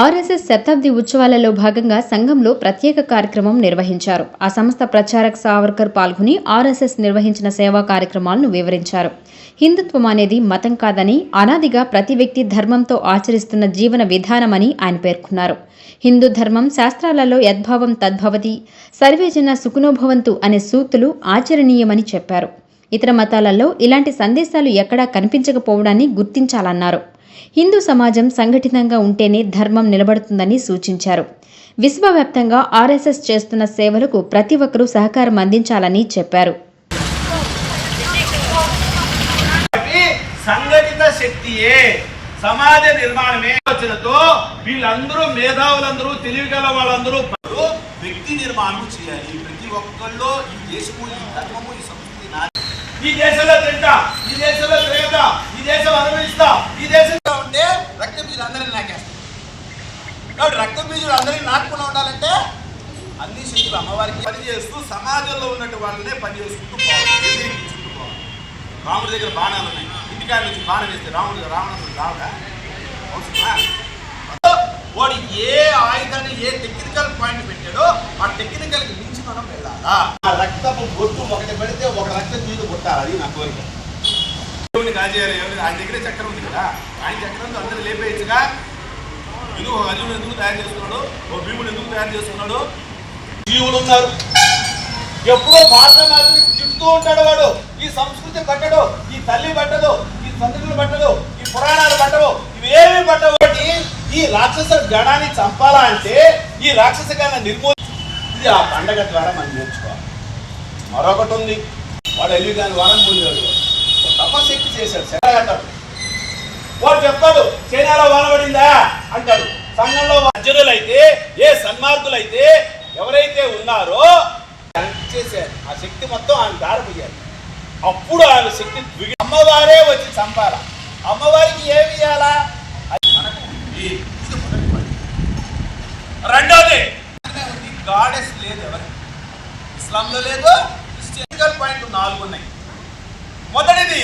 RSS శతాబ్ది ఉత్సవాలలో భాగంగా సంఘంలో ప్రత్యేక కార్యక్రమం నిర్వహించారు. ఆ సంస్థ ప్రచారక్ సావర్కర్ పాల్గొని ఆర్ఎస్ఎస్ నిర్వహించిన సేవా కార్యక్రమాలను వివరించారు. హిందుత్వం అనేది మతం కాదని అనాదిగా ప్రతి వ్యక్తి ధర్మంతో ఆచరిస్తున్న జీవన విధానమని ఆయన పేర్కొన్నారు. హిందూ ధర్మం శాస్త్రాలలో యద్భావం తద్భవతి సర్వేజన సుఖనోభవంతు అనే సూక్తులు ఆచరణీయమని చెప్పారు. ఇతర మతాలలో ఇలాంటి సందేశాలు ఎక్కడా కనిపించకపోవడాన్ని గుర్తించాలన్నారు. హిందూ సమాజం సంఘటితంగా ఉంటేనే ధర్మం నిలబడుతుందని సూచించారు. విశ్వవ్యాప్తంగా ఆర్ఎస్ఎస్ చేస్తున్న సేవలకు ప్రతి ఒక్కరూ సహకారం అందించాలని చెప్పారు. సంఘటిత శక్తియే సమాజ నిర్మాణమే ఆలోచనతో వీళ్ళందరూ మేధావులందరూ తెలివిగల వాళ్ళందరూ వ్యక్తి నిర్మాణం చేయాలి. ప్రతి ఒక్కళ్ళు ఈ దేశము ఈ ధర్మము ఈ సంస్కృతి ఈ దేశంలో తింటా ఈ దేశంలో అందరినీ నాకేస్తాం కాబట్టి రక్త బీజులు అందరినీ నాటకుండా ఉండాలంటే అన్ని శక్తులు అమ్మవారికి పని చేస్తూ సమాజంలో ఉన్నట్టు వాళ్ళనే పని చేసుకుంటూ పోవాలి. వ్యతిరేకించుకుంటూ పోవాలి. రాముడి దగ్గర బాణాలు ఉన్నాయి. ఇంటికాడ నుంచి బాణం వేస్తే రాముడు రావణుడు రావుగా అవసరమా? వాడు ఏ ఆయుధాన్ని ఏ టెక్నికల్ పాయింట్ పెట్టాడో ఆ టెక్నికల్కి మించి మనం వెళ్ళాలా? ఆ రక్తపు బొట్టు ఒకటి పెడితే ఒక రక్తం మీద కొట్టాలి అది నా కోరిక. ఎవరిని కాజేయాలి ఎవరి- ఆయన దగ్గరే చక్రం ఉంది కదా. ఆయన చక్రంతో అందరూ లేపేయచ్చుగా. ఎందుకు ఒక అర్జునుడు ఎందుకు తయారు చేసుకున్నాడు ఓ భీముడు ఎందుకు తయారు చేసుకున్నాడు జీవులు ఉన్నారు. ఎప్పుడో భారత మాతని ఉంటాడు వాడు. ఈ సంస్కృతి పట్టడు ఈ తల్లి పట్టదు ఈ సంతకులు పట్టదు ఈ పురాణాలు పట్టవు ఇవేమి పట్టవు. కాబట్టి ఈ రాక్షస గణాన్ని చంపాలా అంటే ఈ రాక్షస గణ నిర్మూల ఇది ఆ పండగ ద్వారా మనం నేర్చుకోవాలి. మరొకటి ఉంది. వాడు వెళ్ళి దాని వారం పొందాడు తపశక్తి చేశాడు. శర అంటాడు. వాడు చెప్తాడు చైనాలో వానబడిందా? అంటాడు. సంఘంలో అర్జునులైతే ఏ సన్మార్గులైతే ఎవరైతే ఉన్నారో చేశారు ఆ శక్తి మొత్తం ఆయన దారిపోయారు అప్పుడు ఆయన శక్తి అమ్మవారే వచ్చి చంపాల. అమ్మవారికి ఏమి ఇవ్వాలా మనకు రెండోది గాడెస్ లేదు ఎవరు ఇస్లాంలో లేదు క్రిస్టియన్ పాయింట్ నాలుగు ఉన్నాయి. మొదటిది